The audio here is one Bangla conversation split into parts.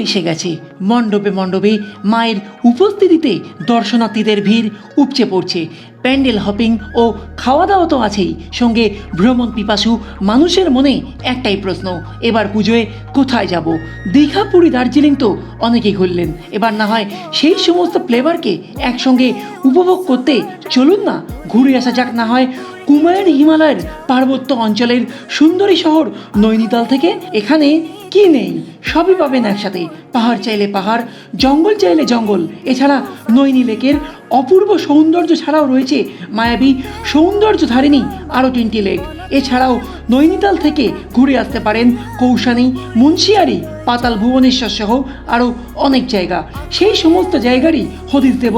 এসে গেছে। মণ্ডপে মণ্ডপে মায়ের উপস্থিতিতে দর্শনার্থীদের ভিড় উপচে পড়ছে। প্যান্ডেল হপিং ও খাওয়া দাওয়া তো আছেই। সঙ্গে ভ্রমণ পিপাসু মানুষের মনে একটাই প্রশ্ন, এবার পুজোয় কোথায় যাব? দীঘা, পুরী, দার্জিলিং তো অনেকেই ঘুরলেন। এবার না হয় সেই সমস্ত ফ্লেভারকে একসঙ্গে উপভোগ করতে চলুন না, ঘুরে আসা যাক। না হয় কুমারের হিমালয়ের পার্বত্য অঞ্চলের সুন্দরী শহর নৈনিতাল থেকে এখানে কি নেই? সবই পাবেন একসাথে। পাহাড় চাইলে পাহাড়, জঙ্গল চাইলে জঙ্গল। এছাড়া নৈনি লেকের অপূর্ব সৌন্দর্য ছাড়াও রয়েছে মায়াবী সৌন্দর্য ধারিণী আরও তিনটি লেক। এছাড়াও নৈনিতাল থেকে ঘুরে আসতে পারেন কৌশানী, মুন্সিয়ারি, পাতাল ভুবনেশ্বর সহ আরও অনেক জায়গা। সেই সমস্ত জায়গারই হদিস দেব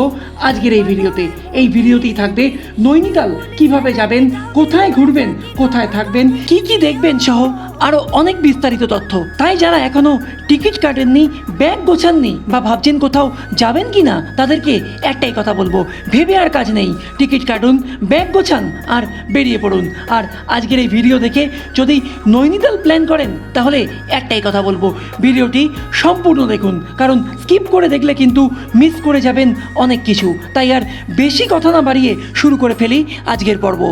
আজকের এই ভিডিওতে। এই ভিডিওতেই থাকবে নৈনিতাল, কীভাবে যাবেন, কোথায় ঘুরবেন, কোথায় থাকবেন, কি কি দেখবেন সহ আরও অনেক বিস্তারিত তথ্য। তাই যারা এখনও টিকিট কাটেননি, ব্যাগ গোছাননি বা ভাবছেন কোথাও যাবেন কি না, তাদেরকে একটাই কথা বলব, ভেবে আর কাজ নেই। টিকিট কাটুন, ব্যাগ গোছান আর বেরিয়ে পড়ুন। আর আজকের এই ভিডিও দেখে যদি নৈনিতাল প্ল্যান করেন, তাহলে একটাই কথা বলব। ভিডিওটি সম্পূর্ণ দেখুন, কারণ স্কিপ করে দেখলে কিন্তু মিস করে যাবেন অনেক কিছু। তাই আর বেশি কথা না বাড়িয়ে শুরু করে ফেলি আজকের পর্ব।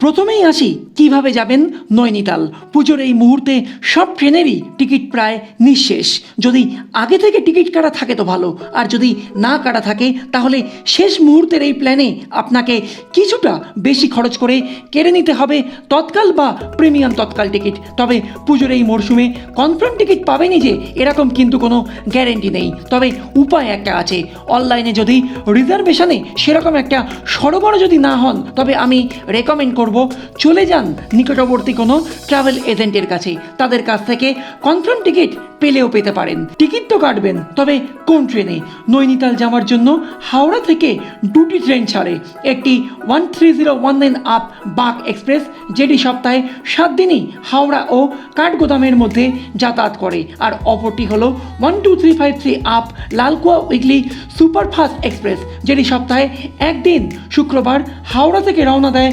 প্রথমেই আসি, কীভাবে যাবেন নৈনিতাল? পুজোর এই মুহূর্তে সব ট্রেনেরই টিকিট প্রায় নিঃশেষ। যদি আগে থেকে টিকিট কাটা থাকে তো ভালো, আর যদি না কাটা থাকে, তাহলে শেষ মুহূর্তের এই প্ল্যানে আপনাকে কিছুটা বেশি খরচ করে কেড়ে নিতে হবে তৎকাল বা প্রিমিয়াম তৎকাল টিকিট। তবে পুজোর এই মরশুমে কনফার্ম টিকিট পাবেনই যে এরকম কিন্তু কোনো গ্যারেন্টি নেই। তবে উপায় একটা আছে। অনলাইনে যদি রিজার্ভেশনে সেরকম একটা সরবরাহ যদি না হন, তবে আমি রেকমেন্ড করব। চলে যান নিকটবর্তী কোনো ট্রাভেল এজেন্টের কাছে। তাদের কাছ থেকে কনফার্ম টিকিট পেলেও পেতে পারেন। টিকিট তো কাটবেন, তবে কোন ট্রেনে? নৈনিতাল যাওয়ার জন্য হাওড়া থেকে দুটি ট্রেন ছাড়ে। একটি one three zero one nine up Bagh express, যেটি সপ্তাহে সাত দিনই হাওড়া ও কাঠগোদামের মধ্যে যাতায়াত করে। আর অপরটি হল one two three five three up Lalkuan weekly superfast express, যেটি সপ্তাহে একদিন শুক্রবার হাওড়া থেকে রওনা দেয়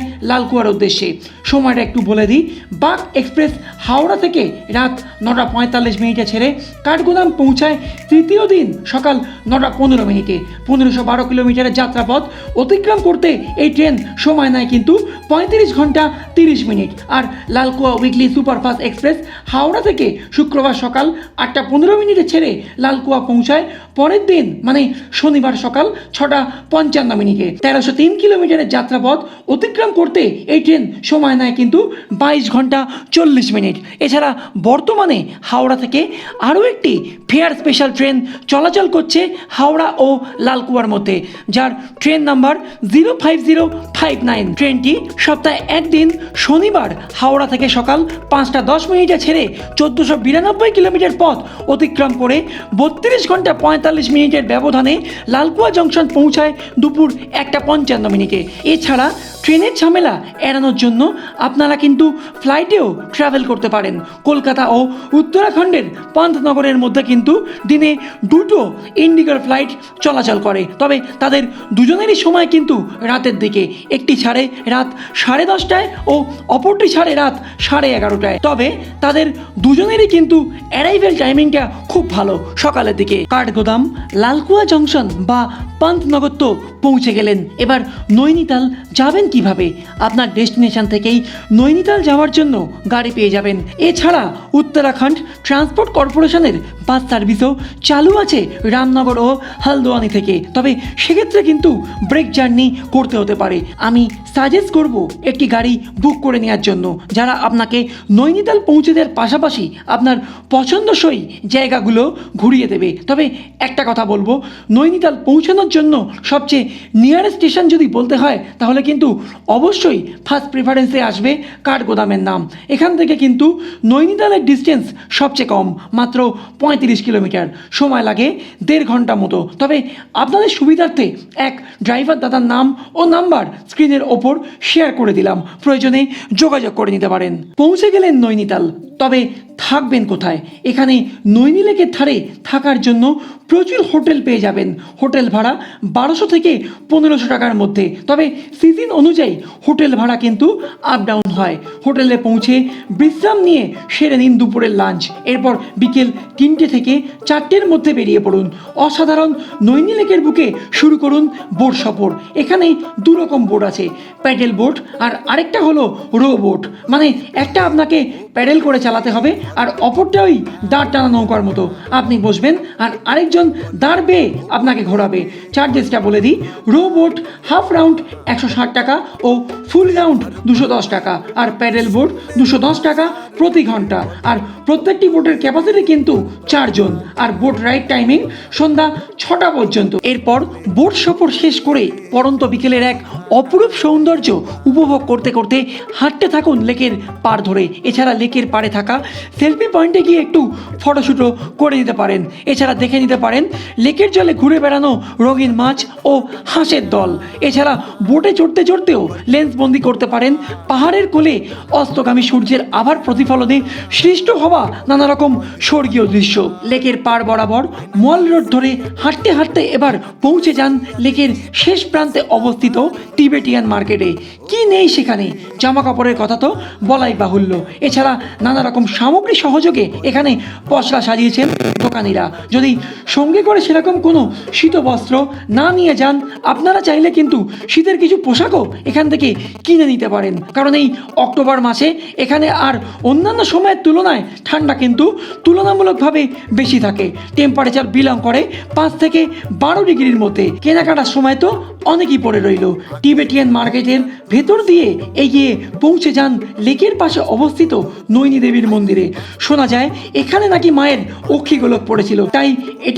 লালকুয়ার উদ্দেশ্যে সময়টা একটু বলে দিই। বাক এক্সপ্রেস হাওড়া থেকে রাত নটা পঁয়তাল্লিশ মিনিটে ছেড়ে কাঠগোদাম পৌঁছায় তৃতীয় দিন সকাল নটা পনেরো মিনিটে। পনেরোশো বারো কিলোমিটারের যাত্রাপথ অতিক্রম করতে এই ট্রেন সময় নেয় কিন্তু পঁয়ত্রিশ ঘণ্টা তিরিশ মিনিট। আর Lalkuan weekly superfast express Howrah থেকে শুক্রবার সকাল আটটা পনেরো মিনিটে ছেড়ে লালকুয়া পৌঁছায় পরের দিন মানে শনিবার সকাল ছটা পঞ্চান্ন মিনিটে। তেরোশো তিন কিলোমিটারের যাত্রাপথ অতিক্রম করতে এই ট্রেন সময় নেয় কিন্তু বাইশ ঘণ্টা চল্লিশ মিনিট। এছাড়া বর্তমানে হাওড়া থেকে আরও একটি ফেয়ার স্পেশাল ট্রেন চলাচল করছে হাওড়া ও লালকুয়ার মধ্যে, যার train number zero five zero five nine. ট্রেনটি সপ্তাহে একদিন শনিবার হাওড়া থেকে সকাল পাঁচটা দশ মিনিটে ছেড়ে চোদ্দোশো বিরানব্বই কিলোমিটার পথ অতিক্রম করে বত্রিশ ঘণ্টা পঁয়তাল্লিশ মিনিটের ব্যবধানে লালকুয়া জংশন পৌঁছায় দুপুর একটা পঞ্চান্ন মিনিটে। এছাড়া ট্রেনের ঝামেলা এড়ানোর জন্য আপনারা কিন্তু ফ্লাইটেও ট্রাভেল করতে পারেন। কলকাতা ও উত্তরাখণ্ডের পান্তনগরের মধ্যে কিন্তু দিনে দুটো ইন্ডিগোর ফ্লাইট চলাচল করে। তবে তাদের দুজনেরই সময় কিন্তু রাতের দিকে। একটি ছাড়ে রাত সাড়ে দশটায় ও অপরটি ছাড়ে রাত সাড়ে এগারোটায়। তবে তাদের দুজনেরই কিন্তু অ্যারাইভেল টাইমিংটা খুব ভালো সকালের দিকে। কাঠগোদাম, লালকুয়া জংশন বা পান্তনগর তো পৌঁছে গেলেন। এবার নৈনিতাল যাবেন কীভাবে আপনার ডেস্টিনেশন থেকেই নৈনিতাল যাওয়ার জন্য গাড়ি পেয়ে যাবেন। এছাড়া উত্তরাখণ্ড ট্রান্সপোর্ট কর্পোরেশনের বাস সার্ভিসও চালু আছে রামনগর ও হালদোয়ানি থেকে। তবে সেক্ষেত্রে কিন্তু ব্রেক জার্নি করতে হতে পারে। আমি সাজেস্ট করব একটি গাড়ি বুক করে নেওয়ার জন্য, যারা আপনাকে নৈনিতাল পৌঁছে দেওয়ার পাশাপাশি আপনার পছন্দসই জায়গাগুলো ঘুরিয়ে দেবে। তবে একটা কথা বলব, নৈনিতাল পৌঁছানোর জন্য সবচেয়ে নিয়ারেস্ট স্টেশন যদি বলতে হয়, তাহলে কিন্তু অবশ্যই ফার্স্ট প্রেফারেন্সে আসবে কাঠগোদামের নাম। এখান থেকে কিন্তু নৈনিতালের ডিস্টেন্স সবচেয়ে কম, মাত্র পঁয়ত্রিশ কিলোমিটার। সময় লাগে দেড় ঘণ্টা মতো। তবে আপনাদের সুবিধার্থে এক ড্রাইভার দাদার নাম ও নাম্বার স্ক্রিনের ওপর শেয়ার করে দিলাম। প্রয়োজনে যোগাযোগ করে নিতে পারেন। পৌঁছে গেলেন নৈনিতাল। তবে থাকবেন কোথায়? এখানে নৈনি লেকের ধারে থাকার জন্য প্রচুর হোটেল পেয়ে যাবেন। হোটেল ভাড়া বারোশো থেকে পনেরোশো টাকার মধ্যে। তবে সিজন অনুযায়ী হোটেল ভাড়া কিন্তু আপ ডাউন হয়। হোটেলে পৌঁছে বিশ্রাম নিয়ে সেরে নিন দুপুরের লাঞ্চ এরপর বিকেল তিনটে থেকে চারটের মধ্যে বেরিয়ে পড়ুন। অসাধারণ নৈনী লেকের বুকে শুরু করুন বোট সফর। এখানে দু রকম বোট আছে প্যাডেল বোট আর আরেকটা হলো রো বোট মানে একটা আপনাকে প্যাডেল করে চালাতে হবে আর অপরটা ওই দাঁড় টানা নৌকার মতো। আপনি বসবেন আর আরেকজন দাঁড় বেয়ে আপনাকে ঘোরাবে। চার্জেসটা বলে দিই রো বোট হাফ রাউন্ড একশো ষাট টাকা ও ফুল রাউন্ড দুশো দশ টাকা আর প্যাডেল বোট দুশো দশ টাকা প্রতি ঘণ্টা। আর প্রত্যেকটি বোটের ক্যাপাসিটি কিন্তু চারজন। আর বোট রাইড টাইমিং সন্ধ্যা ছটা পর্যন্ত। এরপর বোট সফর শেষ করে পরন্ত বিকেলের এক অপরূপ সৌন্দর্য উপভোগ করতে করতে হাঁটতে থাকুন লেকের পার ধরে। এছাড়া লেকের পাড়ে থাকা সেলফি পয়েন্টে গিয়ে একটু ফটোশ্যুটও করে নিতে পারেন। এছাড়া দেখে নিতে পারেন। লেকের জলে ঘুরে বেড়ানো রঙিন মাছ ও হাঁসের দল। এছাড়া বোটে চড়তে চড়তেও লেন্স বন্দি করতে পারেন। পাহাড়ের কোলে অস্তগামী সূর্যের আভার প্রতিফলনে সৃষ্ট হওয়া নানা রকম স্বর্গীয় দৃশ্য। লেকের পাড় বরাবর মল রোড ধরে হাঁটতে হাঁটতে এবার পৌঁছে যান লেকের শেষ প্রান্তে অবস্থিত টিবেটিয়ান মার্কেটে। কি নেই সেখানে? জামা কাপড়ের কথা তো বলাই বাহুল্য। এছাড়া নানা রকম সামগ্রী সহযোগে এখানে পশরা সাজিয়েছেন দোকানিরা। যদি সঙ্গে করে সেরকম কোনো শীতবস্ত্র না নিয়ে যান, আপনারা চাইলে কিন্তু শীতের কিছু পোশাকও এখান থেকে কিনে নিতে পারেন। কারণ এই অক্টোবর মাসে এখানে আর অন্যান্য সময়ের তুলনায় ঠান্ডা কিন্তু তুলনামূলকভাবে বেশি থাকে। টেম্পারেচার বিলং করে পাঁচ থেকে বারো ডিগ্রির মধ্যে। কেনাকাটার সময় তো অনেকই পড়ে রইল। টিবেটিয়ান মার্কেটের ভেতর দিয়ে এগিয়ে পৌঁছে যান লেকের পাশে অবস্থিত নৈনী দেবীর মন্দিরে। শোনা যায়, এখানে নাকি মায়ের অক্ষী গোলক পড়েছিল। তাই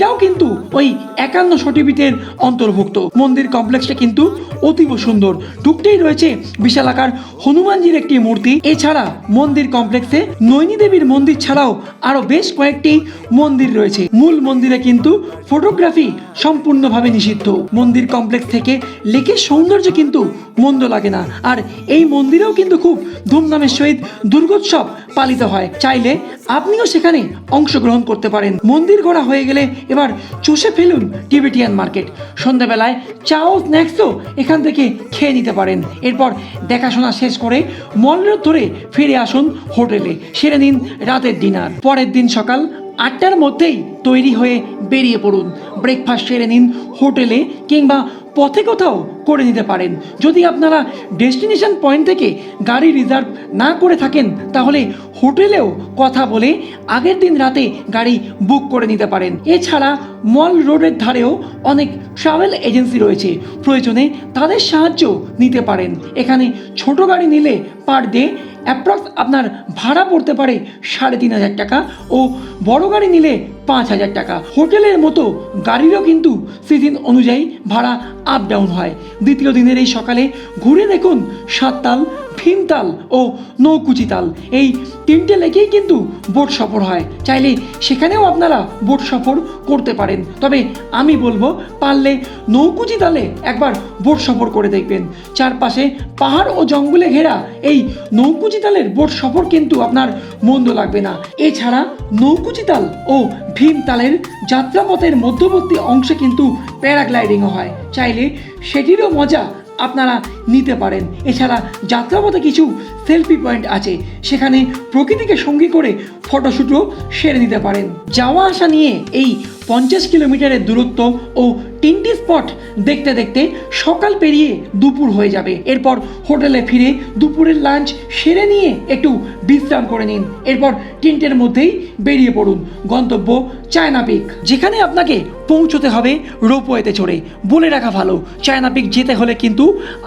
এটাও কিন্তু ওই একান্ন সটিপিতের অন্তর্ভুক্ত। মন্দির কমপ্লেক্সটা কিন্তু অতীব সুন্দর। ঢুকতেই রয়েছে বিশালাকার হনুমানজির একটি মূর্তি। এছাড়া মন্দির কমপ্লেক্সে নৈনী দেবীর মন্দির ছাড়াও আরও বেশ কয়েকটি মন্দির রয়েছে। মূল মন্দিরে কিন্তু ফটোগ্রাফি সম্পূর্ণভাবে নিষিদ্ধ। মন্দির কমপ্লেক্স থেকে লেকের সৌন্দর্য কিন্তু মন্দ লাগে না। আর এই মন্দিরেও কিন্তু খুব ধুমধামের সহিত দুর্গোৎসব পালিত হয়। চাইলে আপনিও সেখানে অংশগ্রহণ করতে পারেন। মন্দির গড়া হয়ে গেলে এবার চষে ফেলুন টিবেটিয়ান মার্কেট। সন্ধ্যাবেলায় চাও, স্ন্যাক্সও এখান থেকে খেয়ে নিতে পারেন। এরপর দেখাশোনা শেষ করে মল রোড ধরে ফিরে আসুন হোটেলে। সেরে নিন রাতের ডিনার। পরের দিন সকাল আটটার মধ্যেই তৈরি হয়ে বেরিয়ে পড়ুন। ব্রেকফাস্ট সেরে নিন, হোটেলে কিংবা পথে কোথাও করে নিতে পারেন। যদি আপনারা ডেস্টিনেশন পয়েন্ট থেকে গাড়ি রিজার্ভ না করে থাকেন, তাহলে হোটেলেও কথা বলে আগের দিন রাতে গাড়ি বুক করে নিতে পারেন। এছাড়া মল রোডের ধারেও অনেক ট্রাভেল এজেন্সি রয়েছে। প্রয়োজনে তাদের সাহায্য নিতে পারেন। এখানে ছোট গাড়ি নিলে পার ডে অ্যাপ্রক্স আপনার ভাড়া পড়তে পারে সাড়ে তিন হাজার টাকা ও বড় গাড়ি নিলে পাঁচ হাজার টাকা। হোটেলের মতো গাড়িরও কিন্তু সিজন অনুযায়ী ভাড়া আপ ডাউন হয়। দ্বিতীয় দিনের এই সকালে ঘুরে দেখুন সাততাল, ভীমতাল ও নৌকুচিতাল। এই তিনটে লেকেই কিন্তু বোট সফর হয়। চাইলে সেখানেও আপনারা বোট সফর করতে পারেন। তবে আমি বলব, পারলে নৌকুচি তালে একবার বোট সফর করে দেখবেন। চারপাশে পাহাড় ও জঙ্গলে ঘেরা এই নৌকুচি তালের বোট সফর কিন্তু আপনার মন্দ লাগবে না। এছাড়া নৌকুচি তাল ও ভীম তালের যাত্রাপথের মধ্যবর্তী অংশে কিন্তু প্যারাগ্লাইডিংও হয়। চাইলে সেটিরও মজা আপনারা নিতে পারেন। এছাড়া যাত্রাপথে কিছু সেলফি পয়েন্ট আছে। সেখানে প্রকৃতিকে সঙ্গী করে ফটোশ্যুটও সেরে নিতে পারেন। যাওয়া আসা নিয়ে এই পঞ্চাশ কিলোমিটারের দূরত্ব ও তিনটি স্পট দেখতে দেখতে সকাল পেরিয়ে দুপুর হয়ে যাবে। এরপর হোটেলে ফিরে দুপুরের লাঞ্চ সেরে নিয়ে একটু বিশ্রাম করে নিন। এরপর তিনটের মধ্যেই বেরিয়ে পড়ুন। গন্তব্য চায়না পিক, যেখানে আপনাকে পৌঁছতে হবে রোপওয়েতে চড়ে। বলে রাখা ভালো, চায়না পিক যেতে হলে কিন্তু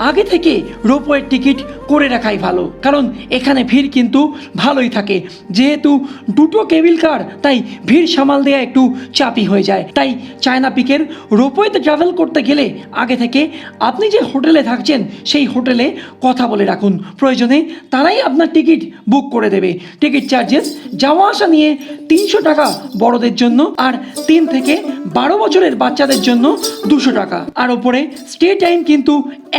আগে থেকে রোপওয়ের টিকিট করে রাখাই ভালো। কারণ এখানে ভিড় কিন্তু ভালোই থাকে। যেহেতু দুটো কেবিল কার, তাই ভিড় সামাল দেওয়া একটু চাপই হয়ে যায়। তাই চায়না পিকের রোপওয়েতে ট্রাভেল করতে গেলে আগে থেকে আপনি যে হোটেলে থাকছেন, সেই হোটেলে কথা বলে রাখুন। প্রয়োজনে তারাই আপনার টিকিট বুক করে দেবে। টিকিট চার্জেস যাওয়া আসা নিয়ে তিনশো টাকা বড়দের জন্য আর তিন থেকে বারো বছরের বাচ্চাদের জন্য দুশো টাকা। আর ওপরে স্টে টাইম কিন্তু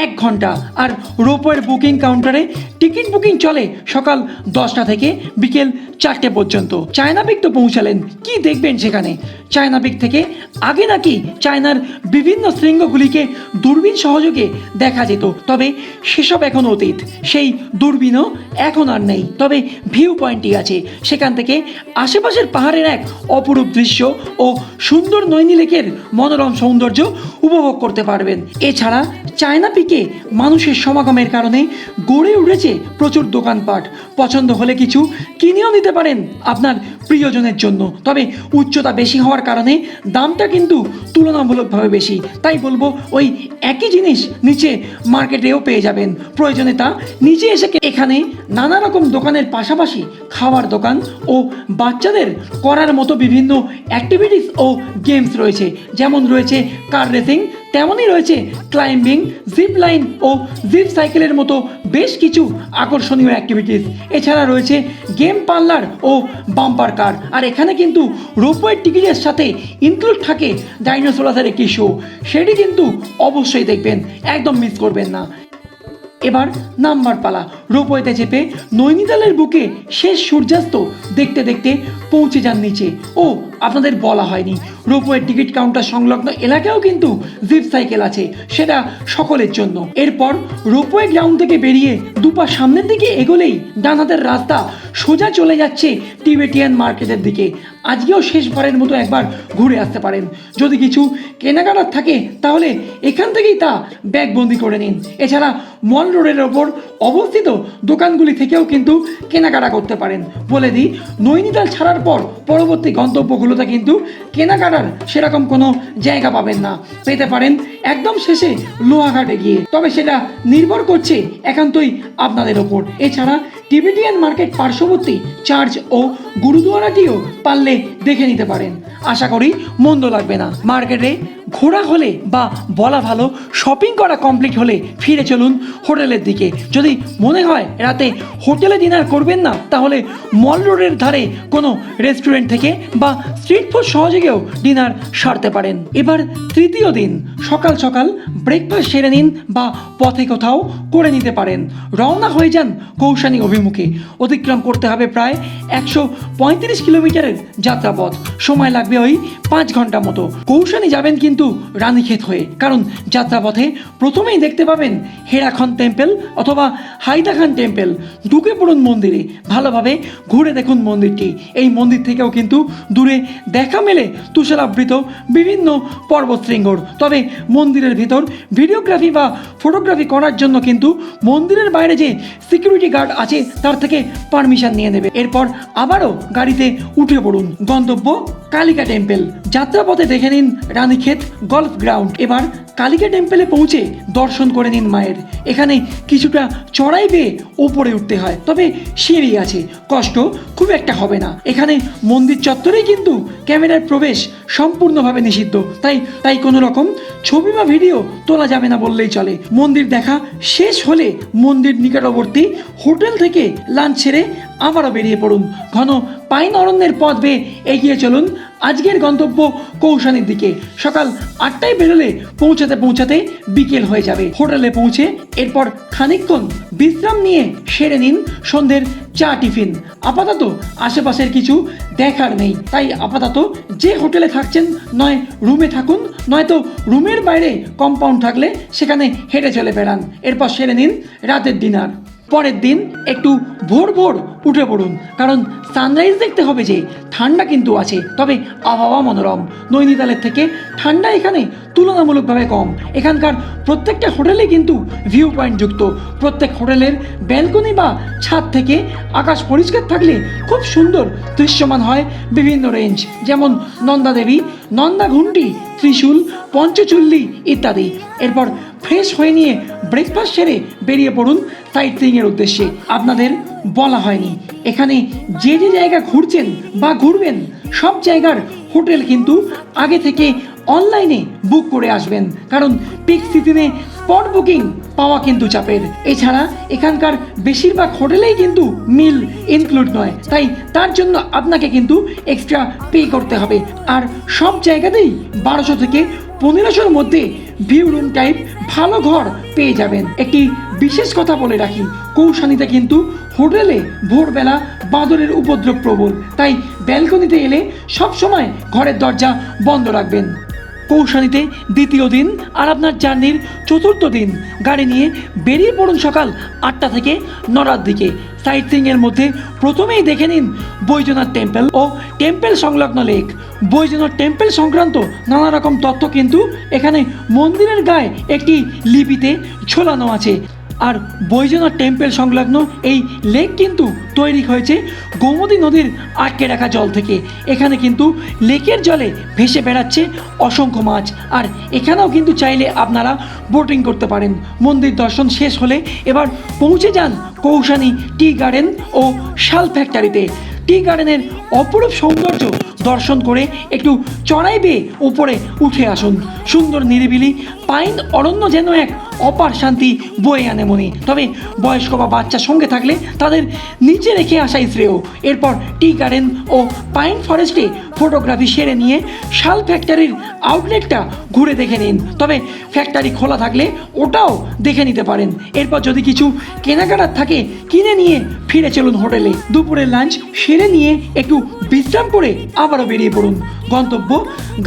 এক ঘণ্টা। আর রোপওয়ের বুকিং কাউন্টারে টিকিট বুকিং চলে সকাল দশটা থেকে বিকেল চারটে পর্যন্ত। চায়না পিক তো পৌঁছালেন। কি দেখবেন সেখানে? চায়না পিক থেকে আগে নাকি চায়নার বিভিন্ন শৃঙ্গগুলিকে দূরবীন সহযোগে দেখা যেত। তবে সেসব এখন অতীত। সেই দূরবীনও এখন আর নেই। তবে ভিউ পয়েন্টটি আছে। সেখান থেকে আশেপাশের পাহাড়ের এক অপরূপ দৃশ্য ও সুন্দর নৈনী লেকের মনোরম সৌন্দর্য উপভোগ করতে পারবেন। এছাড়া চায়না পিকে মানুষের সমাগমের কারণে গড়ে উঠেছে প্রচুর দোকানপাট। পছন্দ হলে কিছু কিনেও নিতে পারেন আপনার প্রিয়জনের জন্য। তবে উচ্চতা বেশি হওয়ার কারণে দামটা কিন্তু তুলনামূলকভাবে বেশি। তাই বলব, ওই একই জিনিস নিচে মার্কেটেও পেয়ে যাবেন। প্রয়োজনে তা নিচে এসে এখানে নানা রকম দোকানের পাশাপাশি খাওয়ার দোকান ও বাচ্চাদের করার মতো বিভিন্ন অ্যাক্টিভিটিস ও গেমস রয়েছে। যেমন রয়েছে কার রেসিং তেমনই রয়েছে ক্লাইম্বিং জিপ লাইন ও জিপ সাইকেলের মতো বেশ কিছু আকর্ষণীয় অ্যাক্টিভিটিস এছাড়া রয়েছে গেম পার্লার ও বাম্পার কার আর এখানে কিন্তু রোপওয়ের টিকিটের সাথে ইনক্লুড থাকে ডাইনোসোরাসের একটি শো সেটি কিন্তু অবশ্যই দেখবেন, একদম মিস করবেন না। এবার নাম্বার পালা। রোপওয়েতে চেপে নৈনিতালের বুকে শেষ সূর্যাস্ত দেখতে দেখতে পৌঁছে যান নিচে। ও আপনাদের বলা হয়নি। রোপওয়ের টিকিট কাউন্টার সংলগ্ন এলাকাও কিন্তু জিপ সাইকেল আছে, সেটা সকলের জন্য। এরপর রোপওয়ে গ্রাউন্ড থেকে বেরিয়ে দুপা সামনের দিকে এগোলেই ডান হাতের রাস্তা সোজা চলে যাচ্ছে টিবেটিয়ান মার্কেটের দিকে। আজকেও শেষবারের মতো একবার ঘুরে আসতে পারেন। যদি কিছু কেনাকাটার থাকে, তাহলে এখান থেকেই তা ব্যাগবন্দি করে নিন। এছাড়া মল রোডের ওপর অবস্থিত দোকানগুলি থেকেও কিন্তু কেনাকাটা করতে পারেন। বলে দিই, নৈনিতাল ছাড়ার পর পরবর্তী গন্তব্যগুলোতে কিন্তু কেনাকাটার সেরকম কোনো জায়গা পাবেন না। পেতে পারেন একদম শেষে লোহাঘাটে গিয়ে। তবে সেটা নির্ভর করছে একান্তই আপনাদের ওপর। এছাড়া টিবিটিয়ান মার্কেট পার্শ্ববর্তী চার্চ ও গুরুদুয়ারাটিও পারলে দেখে নিতে পারেন। আশা করি মন্দ লাগবে না। মার্কেটে ঘোরা হলে বা বলা ভালো শপিং করা কমপ্লিট হলে ফিরে চলুন হোটেলের দিকে। যদি মনে হয় রাতে হোটেলে ডিনার করবেন না, তাহলে মল রোডের ধারে কোনো রেস্টুরেন্ট থেকে বা স্ট্রিট ফুড সহযোগেও ডিনার সারতে পারেন। এবার তৃতীয় দিন, সকাল সকাল ব্রেকফাস্ট সেরে নিন বা পথে কোথাও করে নিতে পারেন। রওনা হয়ে যান কৌশানী অভিমুখে। অতিক্রম করতে হবে প্রায় একশো পঁয়ত্রিশ কিলোমিটারের যাত্রাপথ। সময় লাগবে ওই পাঁচ ঘণ্টা মতো। কৌশানী যাবেন কিন্তু রানীক্ষেত হয়ে। কারণ যাত্রাপথে প্রথমেই দেখতে পাবেন হেরাখন টেম্পল অথবা হাইদা খান টেম্পল, ঢুকে পড়ুন মন্দিরে। ভালোভাবে ঘুরে দেখুন মন্দিরটি। এই মন্দির থেকেও কিন্তু দূরে দেখা মেলে তুষারাবৃত বিভিন্ন পর্বত শৃঙ্গর তবে মন্দিরের ভিতর ভিডিওগ্রাফি বা ফটোগ্রাফি করার জন্য কিন্তু মন্দিরের বাইরে যে সিকিউরিটি গার্ড আছে, তার থেকে পারমিশন নিয়ে নেবে। এরপর আবারও গাড়িতে উঠে পড়ুন গন্তব্য কালিকা টেম্পল। যাত্রাপথে দেখে নিন রানীক্ষেত। Golf ground. এবার কালিকা টেম্পলে পৌঁছে দর্শন করে নিন মায়ের। এখানে কিছুটা চড়াই বেয়ে ওপরে উঠতে হয়, তবে সিঁড়ি আছে। কষ্ট খুব একটা হবে না। এখানে মন্দির চত্বরেই কিন্তু ক্যামেরার প্রবেশ সম্পূর্ণভাবে নিষিদ্ধ। তাই তাই কোনো রকম ছবি বা ভিডিও তোলা যাবে না বললেই চলে। মন্দির দেখা শেষ হলে মন্দির নিকটবর্তী হোটেল থেকে লাঞ্চ ছেড়ে আবারও বেরিয়ে পড়ুন। ঘন পাইন অরণ্যের পথ বেয়ে এগিয়ে চলুন আজকের গন্তব্য কৌশানির দিকে। সকাল আটটায় বেরোলে পৌঁছাতে পৌঁছাতে বিকেল হয়ে যাবে। হোটেলে পৌঁছে এরপর খানিকক্ষণ বিশ্রাম নিয়ে সেরে নিন সন্ধ্যের চা টিফিন। আপাতত আশেপাশের কিছু দেখার নেই। তাই আপাতত যে হোটেলে থাকছেন নয় রুমে থাকুন, নয়তো রুমের বাইরে কম্পাউন্ড থাকলে সেখানে হেঁটে চলে বেড়ান। এরপর সেরে নিন রাতের ডিনার। পরের দিন একটু ভোর ভোর উঠে পড়ুন। কারণ সানরাইজ দেখতে হবে যে, ঠান্ডা কিন্তু আছে, তবে আবহাওয়া মনোরম। নৈনিতালের থেকে ঠান্ডা এখানে তুলনামূলকভাবে কম। এখানকার প্রত্যেকটা হোটেলে কিন্তু ভিউ পয়েন্ট যুক্ত। প্রত্যেক হোটেলের ব্যালকনি বা ছাদ থেকে আকাশ পরিষ্কার থাকলে খুব সুন্দর দৃশ্যমান হয় বিভিন্ন রেঞ্জ যেমন নন্দাদেবী নন্দা ঘুন্টি ত্রিশূল, পঞ্চচুল্লি ইত্যাদি। এরপর ফ্রেশ হয়ে নিয়ে ব্রেকফাস্ট সেরে বেরিয়ে পড়ুন। সাইট সিইংয়ের উদ্দেশ্যে আপনাদের বলা হয়নি। এখানে যে যে জায়গা ঘুরছেন বা ঘুরবেন, সব জায়গার হোটেল কিন্তু আগে থেকে অনলাইনে বুক করে আসবেন। কারণ পিক সিজনে স্পট বুকিং পাওয়া কিন্তু চাপের। এছাড়া এখানকার বেশিরভাগ হোটেলেই কিন্তু মিল ইনক্লুড নয়। তাই তার জন্য আপনাকে কিন্তু এক্সট্রা পে করতে হবে। আর সব জায়গাতেই বারোশো থেকে পনেরোশোর মধ্যে ভিউ রুম টাইপ ভালো ঘর পেয়ে যাবেন। একটি বিশেষ কথা বলে রাখি, কৌশানিতে কিন্তু হোটেলে ভোরবেলা বাঁদরের উপদ্রব প্রবল। তাই ব্যালকনিতে এলে সব সময় ঘরের দরজা বন্ধ রাখবেন। কৌশানীতে দ্বিতীয় দিন আর আপনার জার্নির চতুর্থ দিন। গাড়ি নিয়ে বেরিয়ে পড়ুন সকাল আটটা থেকে নটার দিকে। সাইট এর মধ্যে প্রথমেই দেখে নিন বৈজনাথ টেম্পল ও টেম্পল সংলগ্ন লেক। বৈজনাথ টেম্পল সংক্রান্ত নানা রকম তথ্য কিন্তু এখানে মন্দিরের গায়ে একটি লিপিতে ঝোলানো আছে। আর বৈজনাথ টেম্পল সংলগ্ন এই লেক কিন্তু তৈরি হয়েছে গোমতী নদীর আটকে রাখা জল থেকে। এখানে কিন্তু লেকের জলে ভেসে বেড়াচ্ছে অসংখ্য মাছ। আর এখানেও কিন্তু চাইলে আপনারা বোটিং করতে পারেন। মন্দির দর্শন শেষ হলে এবার পৌঁছে যান কৌশানি টি গার্ডেন ও শাল ফ্যাক্টরিতে। টি গার্ডেনের অপরূপ সৌন্দর্য দর্শন করে একটু চড়াই বেয়ে উপরে উঠে আসুন। সুন্দর নিরিবিলি পাইন, অরণ্য যেন এক অপার শান্তি বয়ে আনে মনে। তবে বয়স্ক বা বাচ্চার সঙ্গে থাকলে তাদের নিচে রেখে আসাই শ্রেয়। এরপর টি গার্ডেন ও পাইন ফরেস্টে ফটোগ্রাফি সেরে নিয়ে শাল ফ্যাক্টরির আউটলেটটা ঘুরে দেখে নিন। তবে ফ্যাক্টরি খোলা থাকলে ওটাও দেখে নিতে পারেন। এরপর যদি কিছু কেনাকাটার থাকে, কিনে নিয়ে ফিরে চলুন হোটেলে। দুপুরের লাঞ্চ সেরে নিয়ে একটু বিশ্রাম করে আবারও বেরিয়ে পড়ুন। গন্তব্য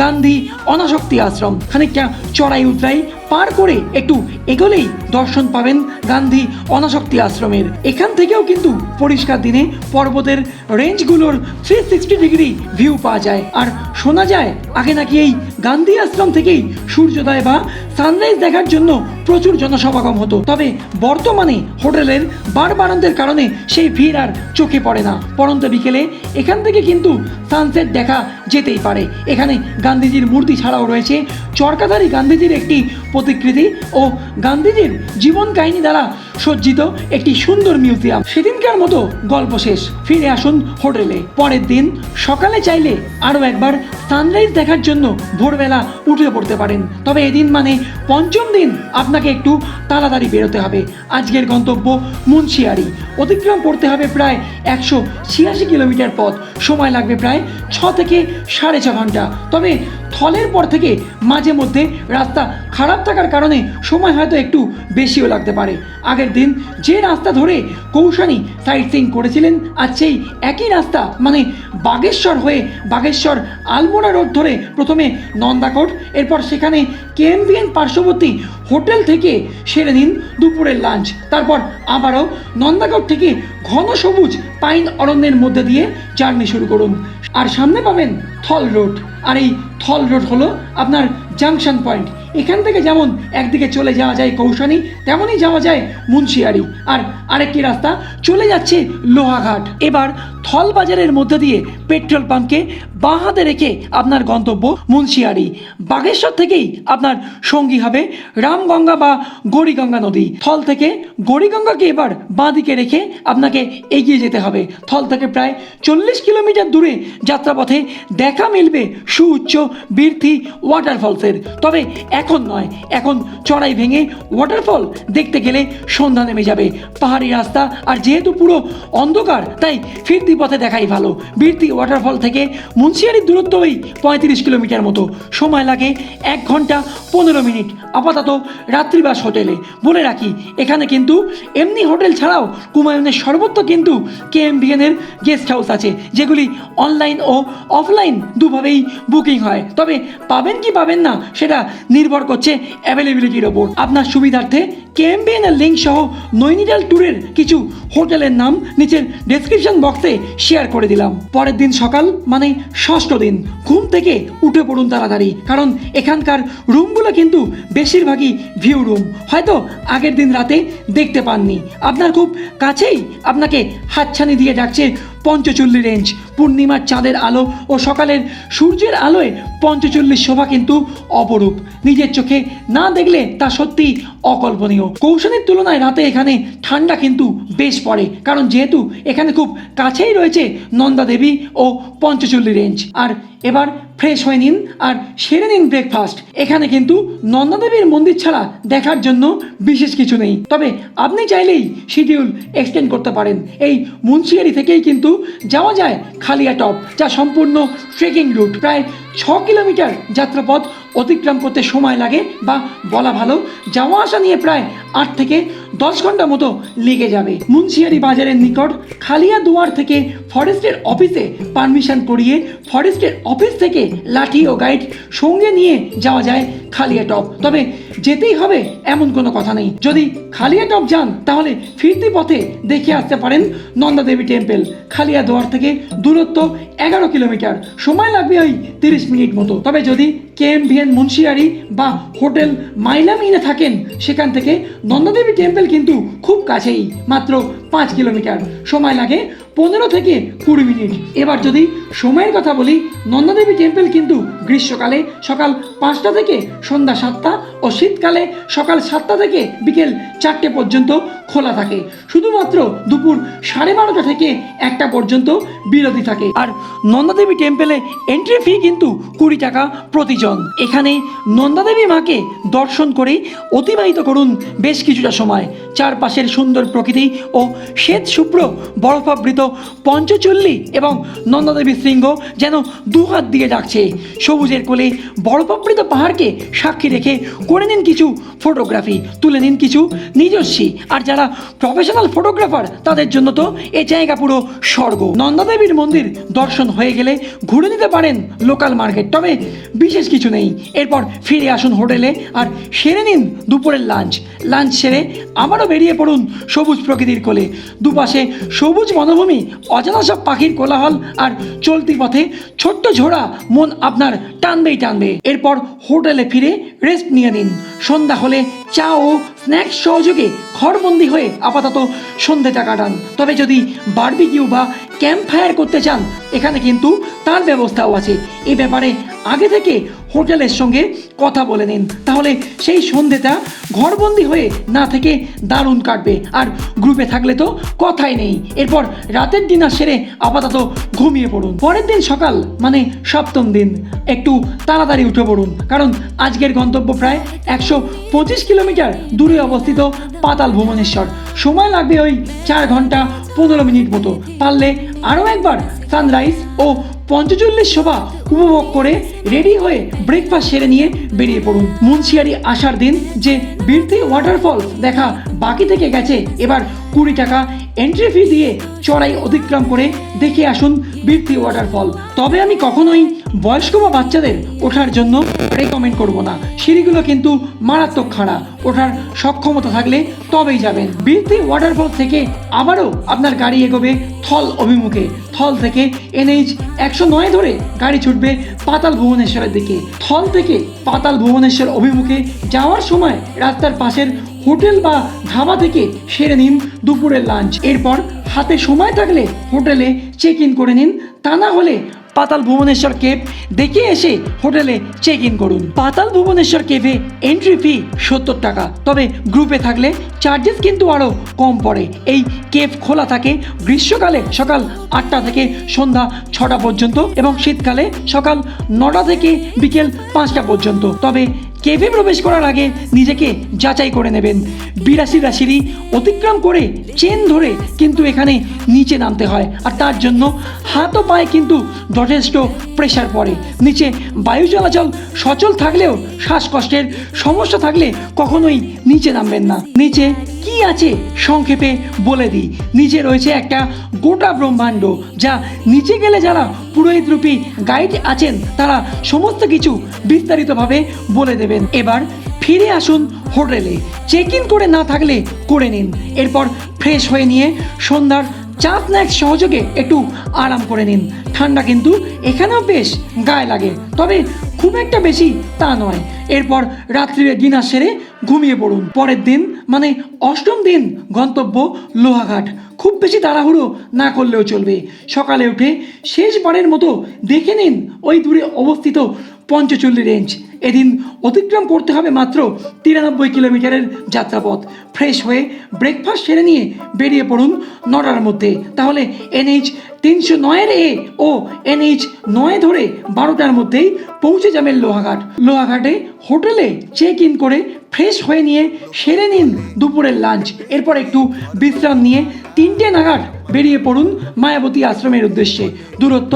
গান্ধী অনাসক্তি আশ্রম। খানিকটা চড়াই উতরাই নাই পার করে একটু এগোলেই দর্শন পাবেন গান্ধী অনাসক্তি আশ্রমের। এখান থেকেও কিন্তু পরিষ্কার দিনে পর্বতের রেঞ্জগুলোর থ্রি সিক্সটি ডিগ্রি ভিউ পাওয়া যায়। আর শোনা যায়, আগে নাকি এই গান্ধী আশ্রম থেকেই সূর্যোদয় বা সানরাইজ দেখার জন্য প্রচুর জনসমাগম হতো। তবে বর্তমানে হোটেলের বার বারান্দের কারণে সেই ভিড় আর চোখে পড়ে না। পরন্ত বিকেলে এখান থেকে কিন্তু সানসেট দেখা যেতেই পারে। এখানে গান্ধীজির মূর্তি ছাড়াও রয়েছে চরকাধারী গান্ধীজির একটি প্রতিকৃতি ও গান্ধীজির জীবন কাহিনী দ্বারা সজ্জিত একটি সুন্দর মিউজিয়াম। সেদিনকার মতো গল্প শেষ। ফিরে আসুন হোটেলে। পরের দিন সকালে চাইলে আরও একবার সানরাইজ দেখার জন্য ভোরবেলা উঠে পড়তে পারেন। তবে এদিন মানে পঞ্চম দিন আপনাকে একটু তাড়াতাড়ি বেরোতে হবে। আজকের গন্তব্য মুন্সিয়ারি। অতিক্রম করতে হবে প্রায় একশো ছিয়াশি কিলোমিটার পথ। সময় লাগবে প্রায় ছ থেকে সাড়ে ছ ঘণ্টা। তবে থলের পর থেকে মাঝে মধ্যে রাস্তা খারাপ থাকার কারণে সময় হয়তো একটু বেশিও লাগতে পারে। আগের দিন যে রাস্তা ধরে কৌশানী সাইট সিং করেছিলেন আজ সেই একই রাস্তা মানে বাগেশ্বর হয়ে বাগেশ্বর আলমোড়া রোড ধরে প্রথমে নন্দাকোট, এরপর সেখানে কেএমবিএন পার্শ্ববর্তী হোটেল থেকে সেরে নিন দুপুরের লাঞ্চ তারপর আবারও নন্দাকোট থেকে ঘন সবুজ পাইন অরণ্যের মধ্যে দিয়ে জার্নি শুরু করুন। আর সামনে পাবেন থল রোড। আর এই থল রোড হলো আপনার জাংশন পয়েন্ট। এখান থেকে যেমন একদিকে চলে যাওয়া যায় কৌশানি, তেমনই যাওয়া যায় মুন্সিয়ারি। আর আরেকটি রাস্তা চলে যাচ্ছে লোহাঘাট। এবার থল বাজারের মধ্যে দিয়ে পেট্রোল পাম্পকে বাঁ হাতে রেখে আপনার গন্তব্য মুন্সিয়ারি। বাগেশ্বর থেকেই আপনার সঙ্গী হবে রামগঙ্গা বা গড়িগঙ্গা নদী। থল থেকে গড়িগঙ্গাকে এবার বাঁ দিকে রেখে আপনাকে এগিয়ে যেতে হবে। থল থেকে প্রায় চল্লিশ কিলোমিটার দূরে যাত্রাপথে দেখা মিলবে সুউচ্চ বীরথি ওয়াটারফলসের। তবে এখন নয়, এখন চড়াই ভেঙে ওয়াটারফল দেখতে গেলে সন্ধ্যা নেমে যাবে। পাহাড়ি রাস্তা আর যেহেতু পুরো অন্ধকার, তাই ফিরতি পথে দেখাই ভালো। বীরতি ওয়াটারফল থেকে মুন্সিয়ারির দূরত্ব ওই পঁয়ত্রিশ কিলোমিটার মতো। সময় লাগে এক ঘণ্টা পনেরো মিনিট। আপাতত রাত্রিবাস হোটেলে। বলে রাখি, এখানে কিন্তু এমনি হোটেল ছাড়াও কুমায়ুনের সর্বত্র কিন্তু কেএমবিএনের গেস্ট হাউস আছে, যেগুলি অনলাইন ও অফলাইন দুভাবেই বুকিং হয়। তবে পাবেন কি পাবেন না, সেটা নির্ভর করছে অ্যাভেলেবিলিটির ওপর। আপনার সুবিধার্থে কেএমবিএন এর লিঙ্ক সহ নৈনিতাল ট্যুরের কিছু হোটেলের নাম নিচের ডেসক্রিপশন বক্সে শেয়ার করে দিলাম। পরের দিন সকাল মানে ষষ্ঠ দিন, ঘুম থেকে উঠে পড়ুন তাড়াতাড়ি, কারণ এখানকার রুমগুলো কিন্তু বেশিরভাগই ভিউ রুম হয়তো আগের দিন রাতে দেখতে পাননি। আপনার খুব কাছেই আপনাকে হাতছানি দিয়ে ডাকছে পঞ্চচল্লি রেঞ্জ পূর্ণিমার চাঁদের আলো ও সকালের সূর্যের আলোয় পঞ্চচল্লিশ শোভা কিন্তু অপরূপ। নিজের চোখে না দেখলে তা সত্যি অকল্পনীয়। কৌশলের তুলনায় রাতে এখানে ঠান্ডা কিন্তু বেশ পড়ে, কারণ যেহেতু এখানে খুব কাছেই রয়েছে নন্দা দেবী ও পঞ্চচল্লি রেঞ্জ আর এবার ফ্রেশ হয়ে নিন আর সেরে নিন ব্রেকফাস্ট এখানে কিন্তু নন্দাদেবীর মন্দির ছাড়া দেখার জন্য বিশেষ কিছু নেই। তবে আপনি চাইলেই শিডিউল এক্সটেন্ড করতে পারেন। এই মুন্সিয়ারি থেকেই কিন্তু যাওয়া যায় খালিয়া টপ যা সম্পূর্ণ ট্রেকিং রুট প্রায় ছ কিলোমিটার যাত্রাপথ অতিক্রম করতে সময় লাগে বা বলা ভালো, যাওয়া আসা নিয়ে প্রায় আট থেকে দশ ঘণ্টা মতো লেগে যাবে। মুন্সিয়ারি বাজারের নিকট খালিয়া দুয়ার থেকে ফরেস্টের অফিসে পারমিশন করিয়ে ফরেস্টের অফিস থেকে লাঠি ও গাইড সঙ্গে নিয়ে যাওয়া যায় খালিয়া টপ। তবে যেতেই হবে, এমন কোনো কথা নেই। যদি খালিয়া টপ যান, তাহলে ফিরতি পথে দেখে আসতে পারেন নন্দা দেবী টেম্পল। খালিয়া দোয়ার থেকে দূরত্ব এগারো কিলোমিটার। সময় লাগবে ওই তিরিশ মিনিট মতো। তবে যদি কে এম ভিএন মুন্সিয়ারি বা হোটেল মাইলামিনে থাকেন, সেখান থেকে নন্দাদেবী টেম্পল কিন্তু খুব কাছেই, মাত্র পাঁচ কিলোমিটার। সময় লাগে পনেরো থেকে কুড়ি মিনিট। এবার যদি সময়ের কথা বলি, নন্দাদেবী টেম্পল কিন্তু গ্রীষ্মকালে সকাল পাঁচটা থেকে সন্ধ্যা সাতটা ও শীতকালে সকাল সাতটা থেকে বিকেল চারটে পর্যন্ত খোলা থাকে। শুধুমাত্র দুপুর সাড়ে বারোটা থেকে একটা পর্যন্ত বিরতি থাকে। আর নন্দাদেবী টেম্পলে এন্ট্রি ফি কিন্তু কুড়ি টাকা প্রতিজন। এখানে নন্দাদেবী মাকে দর্শন করে অতিবাহিত করুন বেশ কিছুটা সময়। চারপাশের সুন্দর প্রকৃতি ও শ্বেত শুভ্র বরফাবৃত পঞ্চচল্লী এবং নন্দাদেবী শৃঙ্গ যেন দুহাত দিয়ে ডাকছে। সবুজের কোলে বরফাবৃত পাহাড়কে সাক্ষী রেখে করে নিন কিছু ফটোগ্রাফি, তুলে নিন কিছু নিজস্বী। আর যারা প্রফেশনাল ফটোগ্রাফার তাদের জন্য তো এ জায়গা পুরো স্বর্গ। নন্দাদেবীর মন্দির দর্শন হয়ে গেলে ঘুরে নিতে পারেন লোকাল মার্কেট তবে বিশেষ কিছু নেই। এরপর ফিরে আসুন হোটেলে আর সেরে নিন দুপুরের লাঞ্চ লাঞ্চ সেরে আবারও বেরিয়ে পড়ুন সবুজ প্রকৃতির কোলে। দুপাশে সবুজ বনভূমি অজানা সব পাখির কোলাহল আর চলতি পথে ছোট্ট ঝোড়া মন আপনার টানবেই টানবে। এরপর হোটেলে ফিরে রেস্ট নিয়ে নিন। সন্ধ্যা হলে চা ও স্ন্যাক্স সহযোগে ঘরবন্দি হয়ে আপাতত সন্ধেটা কাটান তবে যদি বারবিকিউ বা ক্যাম্প ফায়ার করতে চান, এখানে কিন্তু তার ব্যবস্থাও আছে। এই ব্যাপারে আগে থেকে হোটেলের সঙ্গে কথা বলে নিন। তাহলে সেই সন্ধেটা ঘরবন্দি হয়ে না থেকে দারুণ কাটবে। আর গ্রুপে থাকলে তো কথাই নেই। এরপর রাতের ডিনার সেরে আপাতত ঘুমিয়ে পড়ুন। পরের দিন সকাল মানে সপ্তম দিন, একটু তাড়াতাড়ি উঠে পড়ুন। কারণ আজকের গন্তব্য প্রায় একশো পঁচিশ কিলোমিটার দূরে অবস্থিত পাতাল ভুবনেশ্বর। সময় লাগবে ওই চার ঘণ্টা পনেরো মিনিট মতো। পারলে আরও একবার সানরাইজ ও পঞ্চচল্লিশ শোভা উপভোগ করে রেডি হয়ে ব্রেকফাস্ট সেরে নিয়ে বেরিয়ে পড়ুন। মুন্সিয়ারি আসার দিন যে বীরতি ওয়াটারফলস দেখা বাকি থেকে গেছে, এবার কুড়ি টাকা এন্ট্রি ফি দিয়ে চড়াই অতিক্রম করে দেখে আসুন বীরতি ওয়াটারফল তবে আমি কখনোই বয়স্ক বা বাচ্চাদের ওঠার জন্য রেকমেন্ড করব না। সিঁড়িগুলো কিন্তু মারাত্মক খাড়া। ওঠার সক্ষমতা থাকলে তবেই যাবেন। বীরতি ওয়াটারফল থেকে আবারও আপনার গাড়ি এগোবে থল অভিমুখে। থল থেকে এনএইচ একশো নয় ধরে গাড়ি ছুটবে পাতাল ভুবনেশ্বরের দিকে। থল থেকে পাতাল ভুবনেশ্বর অভিমুখে যাওয়ার সময় রাস্তার পাশের হোটেল বা ধাবা থেকে সেরে নিন দুপুরের লাঞ্চ এরপর হাতে সময় থাকলে হোটেলে চেক ইন করে নিন। তা না হলে পাতাল ভুবনেশ্বর কেভ দেখে এসে হোটেলে চেক ইন করুন। পাতাল ভুবনেশ্বর কেভে এন্ট্রি ফি সত্তর টাকা। তবে গ্রুপে থাকলে চার্জেস কিন্তু আরও কম পড়ে। এই কেভ খোলা থাকে গ্রীষ্মকালে সকাল আটটা থেকে সন্ধ্যা ছটা পর্যন্ত এবং শীতকালে সকাল নটা থেকে বিকেল পাঁচটা পর্যন্ত। তবে কেভে প্রবেশ করার আগে নিজেকে যাচাই করে নেবেন। বিরাশি রাশিরই অতিক্রম করে চেন ধরে কিন্তু এখানে নিচে নামতে হয়। আর তার জন্য হাত ও পায়ে কিন্তু যথেষ্ট প্রেশার পড়ে। নিচে বায়ু চলাচল সচল থাকলেও শ্বাসকষ্টের সমস্যা থাকলে কখনোই নিচে নামবেন না। নিচে কি আছে? সংক্ষেপে বলে দিই, নিচে রয়েছে একটা গোটা ব্রহ্মাণ্ড, যা নিচে গেলে যারা পুরোহিতরূপী গাইড আছেন, তারা সমস্ত কিছু বিস্তারিতভাবে বলে দেবেন। এবার ফিরে আসুন হোটেলে চেক ইন করে না থাকলে করে নিন। এরপর ফ্রেশ হয়ে নিয়ে সন্ধ্যার চা স্ন্যাক্স সহযোগে একটু আরাম করে নিন। ঠান্ডা কিন্তু এখানেও বেশ গায়ে লাগে, তবে খুব একটা বেশি তা নয়। এরপর রাত্রিরে ডিনার সেরে ঘুমিয়ে পড়ুন। পরের দিন মানে অষ্টম দিন গন্তব্য লোহাঘাট। খুব বেশি তাড়াহুড়ো না করলেও চলবে। সকালে উঠে শেষবারের মতো দেখে নিন ওই দূরে অবস্থিত পঞ্চচল্লি রেঞ্জ। এদিন অতিক্রম করতে হবে মাত্র তিরানব্বই কিলোমিটারের যাত্রাপথ। ফ্রেশ হয়ে ব্রেকফাস্ট সেরে নিয়ে বেরিয়ে পড়ুন নটার মধ্যে। তাহলে এনএইচ তিনশো নয়ের এ ও এনএইচ নয় ধরে বারোটার মধ্যেই পৌঁছে যাবেন লোহাঘাট। লোহাঘাটে হোটেলে চেক ইন করে ফ্রেশ হয়ে নিয়ে সেরে নিন দুপুরের লাঞ্চ এরপর একটু বিশ্রাম নিয়ে তিনটে নাগাদ বেরিয়ে পড়ুন মায়াবতী আশ্রমের উদ্দেশ্যে। দূরত্ব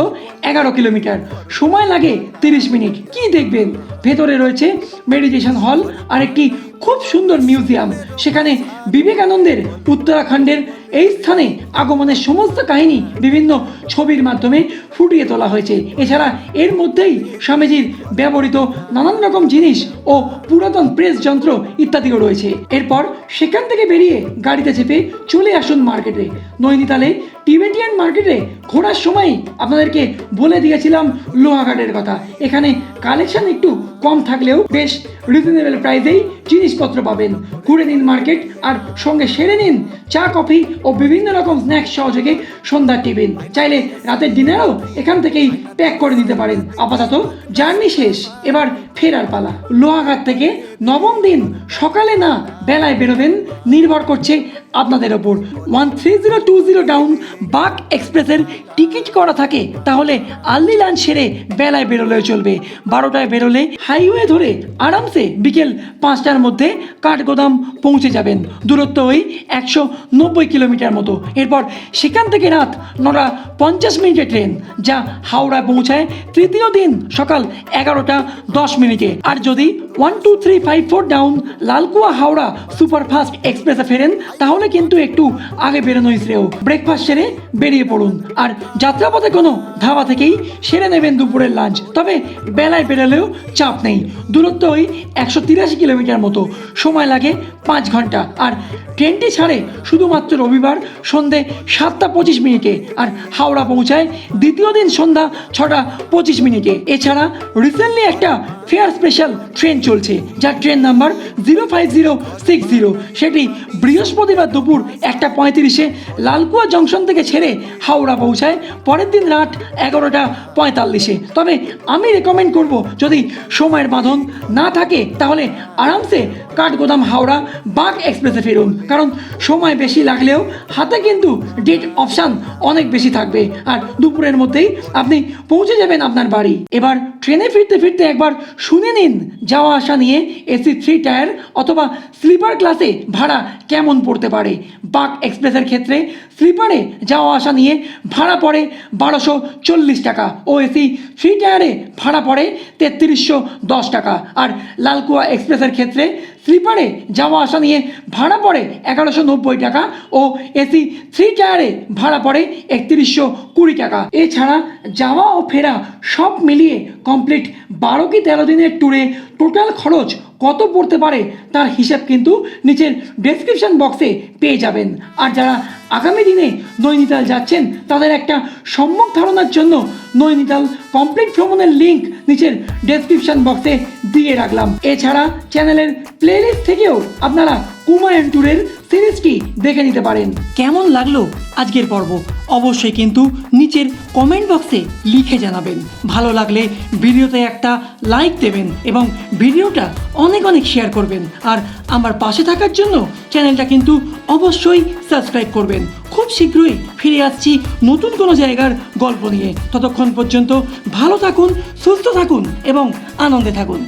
এগারো কিলোমিটার। সময় লাগে তিরিশ মিনিট। কি দেখবেন? ভেতরে রয়েছে মেডিটেশন হল আর একটি খুব সুন্দর মিউজিয়াম সেখানে বিবেকানন্দের উত্তরাখণ্ডের এই স্থানে আগমনের সমস্ত কাহিনী বিভিন্ন ছবির মাধ্যমে ফুটিয়ে তোলা হয়েছে। এছাড়া এর মধ্যেই স্বামীজির ব্যবহৃত নানান রকম জিনিস ও পুরাতন প্রেস যন্ত্র ইত্যাদিও রয়েছে। এরপর সেখান থেকে বেরিয়ে গাড়িতে চেপে চলে আসুন মার্কেটে। নৈনিতালে টিবেটিয়ান মার্কেটে ঘোরার সময় আপনাদেরকে বলে দিয়েছিলাম লোহাঘাটের কথা। এখানে কালেকশন একটু কম থাকলেও বেশ রিজনেবল প্রাইসেই জিনিসপত্র পাবেন। ঘুরে নিন মার্কেট আর সঙ্গে সেরে নিন চা, কফি ও বিভিন্ন রকম স্ন্যাক্স সহযোগে সন্ধ্যার টিফিন। চাইলে রাতের ডিনারও এখান থেকেই প্যাক করে নিতে পারেন। আপাতত জার্নি শেষ। এবার ফেরার পালা। লোহাঘাট থেকে নবম দিন সকালে না বেলায় বেরোবেন নির্ভর করছে আপনাদের ওপর। One three zero two zero down Bagh এক্সপ্রেসের টিকিট করা থাকে। তাহলে আর্লি লাঞ্চ সেরে বেলায় বেরোলেও চলবে। বারোটায় বেরোলে হাইওয়ে ধরে আরামসে বিকেল পাঁচটার মধ্যে কাঠগোদাম পৌঁছে যাবেন। দূরত্ব ওই একশো নব্বই কিলোমিটার। মতো। এরপর সেখান থেকে রাত নটা পঞ্চাশ মিনিটের ট্রেন, যা হাওড়ায় পৌঁছায় তৃতীয় দিন সকাল এগারোটা দশ মিনিটে। আর যদি one two three five four down Lalkuan Howrah superfast এক্সপ্রেসে ফেরেন, তাহলে কিন্তু একটু আগে বেরোনোই শ্রেয়। ব্রেকফাস্ট সেরে বেরিয়ে পড়ুন। আর যাত্রাপথে কোনো ধাবা থেকেই সেরে নেবেন দুপুরের লাঞ্চ। তবে বেলায় বেরোলেও চাপ নেই। দূরত্ব ওই একশো তিরাশি কিলোমিটার মতো। সময় লাগে পাঁচ ঘণ্টা। আর ট্রেনটি ছাড়ে শুধুমাত্র রবিবার সন্ধে সাতটা পঁচিশ মিনিটে আর হাওড়া পৌঁছায় দ্বিতীয় দিন সন্ধ্যা ছটা পঁচিশ মিনিটে। এছাড়া রিসেন্টলি একটা ফেয়ার স্পেশাল ট্রেন চলছে, যার train number zero five zero six zero সেটি বৃহস্পতিবার দুপুর একটা পঁয়ত্রিশে লালকুয়া জংশন থেকে ছেড়ে হাওড়া পৌঁছায়, পরের দিন রাত এগারোটা পঁয়তাল্লিশে। তবে আমি রেকমেন্ড করব, যদি সময়ের বাঁধন না থাকে, তাহলে আরামসে কাঠগোদাম হাওড়া বাঘ এক্সপ্রেসে ফিরুন। কারণ সময় বেশি লাগলেও হাতে কিন্তু ডেট অপশান অনেক বেশি থাকবে। আর দুপুরের মধ্যেই আপনি পৌঁছে যাবেন আপনার বাড়ি। এবার ট্রেনে ফিরতে ফিরতে একবার শুনে নিন, যাওয়া আসা নিয়ে এসি থ্রি টায়ার অথবা স্লিপার ক্লাসে ভাড়া কেমন পড়তে পারে। বাক এক্সপ্রেসের ক্ষেত্রে স্লিপারে যাওয়া আসা নিয়ে ভাড়া পড়ে বারোশো চল্লিশ টাকা। ও এসি থ্রি টায়ারে ভাড়া পড়ে তেত্রিশশো দশ টাকা। আর লালকুয়া এক্সপ্রেসের ক্ষেত্রে স্লিপারে যাওয়া আসা নিয়ে ভাড়া পড়ে এগারোশো নব্বই টাকা ও এসি থ্রি টায়ারে ভাড়া পড়ে একত্রিশশো কুড়ি টাকা। এছাড়া যাওয়া ও ফেরা সব মিলিয়ে কমপ্লিট বারো কি তেরো দিনের ট্যুরে টোটাল খরচ কত পড়তে পারে তার হিসাব কিন্তু নিচের ডেসক্রিপশন বক্সে পেয়ে যাবেন। আর যারা আগামী দিনে নৈনিতাল যাচ্ছেন। তাদের একটা সম্যক ধারণার জন্য নৈনিতাল কমপ্লিট ভ্রমণের লিঙ্ক নিচের ডেসক্রিপশন বক্সে দিয়ে রাখলাম। এছাড়া চ্যানেলের প্লেলিস্ট থেকেও আপনারা কুমায়ন ট্যুরের সিরিজটি দেখে নিতে পারেন। কেমন লাগল আজকের পর্ব? অবশ্যই কিন্তু নিচের কমেন্ট বক্সে লিখে জানাবেন। ভালো লাগলে ভিডিওতে একটা লাইক দেবেন এবং ভিডিওটা অনেক অনেক শেয়ার করবেন। আর আমার পাশে থাকার জন্য চ্যানেলটা কিন্তু অবশ্যই সাবস্ক্রাইব করবেন। খুব শীঘ্রই ফিরে আসছি নতুন কোনো জায়গার গল্প নিয়ে। ততক্ষণ পর্যন্ত ভালো থাকুন, সুস্থ থাকুন এবং আনন্দে থাকুন।